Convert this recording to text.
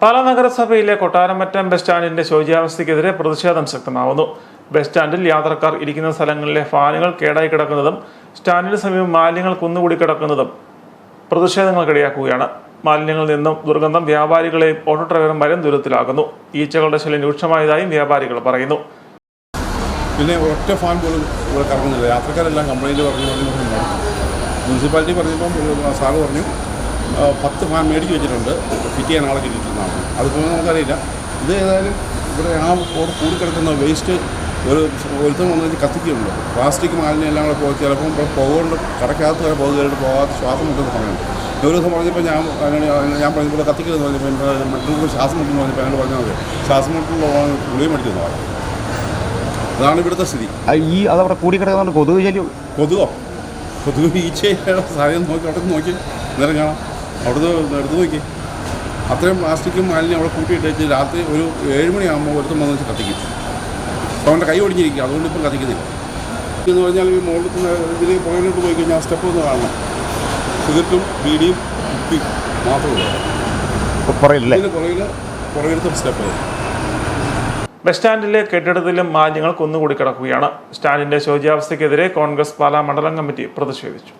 പാലാ നഗരസഭയിലെ കൊട്ടാരമറ്റം ബസ് സ്റ്റാൻഡിന്റെ ശോചാവസ്ഥയ്ക്കെതിരെ പ്രതിഷേധം ശക്തമാവുന്നു. ബസ് സ്റ്റാൻഡിൽ യാത്രക്കാർ ഇരിക്കുന്ന സ്ഥലങ്ങളിലെ ഫാനുകൾ കേടായി കിടക്കുന്നതും സ്റ്റാൻഡിന് സമീപം മാലിന്യങ്ങൾ കുന്നുകൂടി കിടക്കുന്നതും പ്രതിഷേധങ്ങൾക്കിടയാക്കുകയാണ്. മാലിന്യങ്ങളിൽ നിന്നും ദുർഗന്ധം വ്യാപാരികളെയും ഓട്ടോ ഡ്രൈവർമാരെയും ദുരിതത്തിലാകുന്നു ഈച്ചകളുടെ ശല്യം രൂക്ഷമായതായും വ്യാപാരികൾ പറയുന്നു. പിന്നെ ഒറ്റ ഫാൻ പോലും ഇവിടെ കറങ്ങുന്നില്ല. യാത്രക്കാരെല്ലാം കംപ്ലൈന്റ് പറഞ്ഞു പറഞ്ഞു മുനിസിപ്പാലിറ്റി പറഞ്ഞപ്പം സാറ് പറഞ്ഞു പത്ത് ഫാൻ മേടിച്ച് വെച്ചിട്ടുണ്ട്. ഫിറ്റ് ചെയ്യാൻ ആളെ കിട്ടിയിട്ടുണ്ടെന്നാണ് അതിപ്പോൾ നമുക്കറിയില്ല. ഇത് ഏതായാലും ഇവിടെ ആ അവിടെ കൂടിക്കിടക്കുന്ന വേസ്റ്റ് ഒരു ഒരുത്തം വന്നു കഴിഞ്ഞാൽ കത്തിക്കുന്നുണ്ട്. പ്ലാസ്റ്റിക് മാലിന്യം എല്ലാം കൂടെ പോയി ചിലപ്പം ഇപ്പോൾ പുകകൊണ്ട് കടക്കകത്ത് വരെ പുക കയറിയിട്ട് പോകാത്ത ശ്വാസം മുട്ടുന്ന സമയമുണ്ട് ഒരു ദിവസം പറഞ്ഞപ്പോൾ ഞാൻ ഞാൻ പറഞ്ഞപ്പോൾ കത്തിക്കരുതെന്ന് പറഞ്ഞപ്പോൾ എന്റെ മറ്റുള്ള ശ്വാസം മുട്ടെന്ന് പറഞ്ഞപ്പോൾ എന്നോട് പറഞ്ഞാൽ മതി. ശ്വാസം മുട്ടുള്ള ഗുളിയും മേടിച്ചെന്ന് പറഞ്ഞു. അതാണ് ഇവിടുത്തെ സ്ഥിതി. ഈ അതവിടെ കൂടി കിടക്കുന്നുണ്ട്. കൊതുക് ശല്യം. കൊതുകോ? കൊതുക് ഈച്ചയുടെ സാധ്യത നോക്കി അവിടെ നോക്കി നേരം കാണാം. അവിടുന്ന് എടുത്ത് നോക്കി. അത്രയും പ്ലാസ്റ്റിക്കും മാലിന്യം അവിടെ കൂട്ടിയിട്ട് വെച്ച് രാത്രി ഒരു ഏഴ് മണിയാകുമ്പോൾ ഒരുത്തം വന്ന് വെച്ച് കത്തിക്കും. അപ്പോൾ അവന്റെ കൈ ഒടിഞ്ഞിരിക്കുക അതുകൊണ്ട് ഇപ്പം കത്തിക്കുന്നില്ല എന്ന് പറഞ്ഞാൽ ഈ മുകളിൽ ഇതിൽ പുറകിലോട്ട് പോയി കഴിഞ്ഞാൽ ആ സ്റ്റെപ്പ് ഒന്ന് കാണണം. സിഗരറ്റും ബീഡിയും കുപ്പി മാത്രമേ ഉള്ളൂ. പുറകിൽ പുറകിലത്തെ സ്റ്റെപ്പ് ബസ് സ്റ്റാൻഡിലെ കെട്ടിടത്തിലും മാലിന്യങ്ങൾ കുന്നുകൂടി കിടക്കുകയാണ്. സ്റ്റാൻഡിന്റെ ശോചാവസ്ഥയ്ക്കെതിരെ കോൺഗ്രസ് പാലാ മണ്ഡലം കമ്മിറ്റി പ്രതിഷേധിച്ചു.